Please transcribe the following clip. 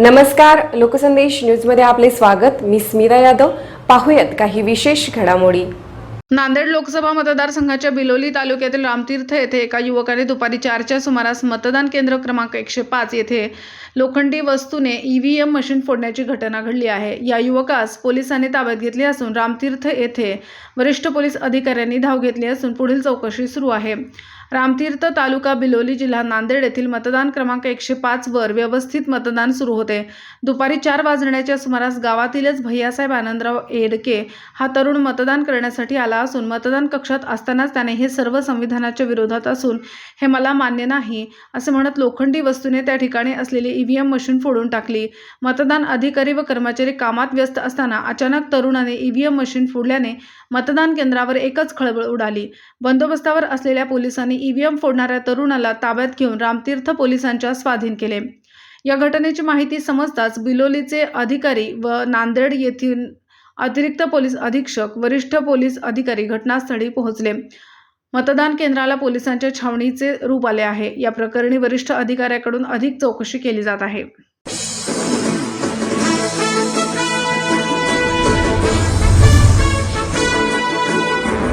नमस्कार लोकसंदेश न्यूजमध्ये आपले स्वागत. मी स्मिता यादव. पाहूयात काही विशेष घडामोडी. नांदेड लोकसभा मतदारसंघाच्या बिलोली तालुक्यातील रामतीर्थ येथे एका युवकाने दुपारी चारच्या सुमारास मतदान केंद्र क्रमांक एकशे पाच येथे लोखंडी वस्तूने ईव्हीएम मशीन फोडण्याची घटना घडली आहे. या युवकास पोलिसांनी ताब्यात घेतले असून रामतीर्थ येथे वरिष्ठ पोलीस अधिकाऱ्यांनी धाव घेतली असून पुढील चौकशी सुरू आहे. रामतीर्थ तालुका बिलोली जिल्हा नांदेड येथील मतदान क्रमांक एकशे पाच वर व्यवस्थित मतदान सुरू होते. दुपारी चार वाजण्याच्या सुमारास गावातीलच भैयासाहेब आनंदराव एडके हा तरुण मतदान करण्यासाठी आला असून मतदान कक्षात असतानाच त्याने हे सर्व संविधानाच्या विरोधात असून हे मला मान्य नाही असे म्हणत लोखंडी वस्तूने त्या ठिकाणी असलेली ईव्हीएम मशीन फोडून टाकली. मतदान अधिकारी व कर्मचारी कामात व्यस्त असताना अचानक तरुणाने ईव्हीएम मशीन फोडल्याने मतदान केंद्रावर एकच खळबळ उडाली. बंदोबस्तावर असलेल्या पोलिसांनी ईव्हीएम फोडणाऱ्या तरुणाला ताब्यात घेऊन रामतीर्थ पोलिसांच्या स्वाधीन केले. या घटनेची माहिती समजताच बिलोलीचे अधिकारी व नांदेड येथील अतिरिक्त पोलीस अधीक्षक वरिष्ठ पोलीस अधिकारी घटनास्थळी पोहोचले. मतदान केंद्राला पोलिसांच्या छावणीचे रूप आले आहे. या प्रकरणी वरिष्ठ अधिकाऱ्याकडून अधिक चौकशी केली जात आहे.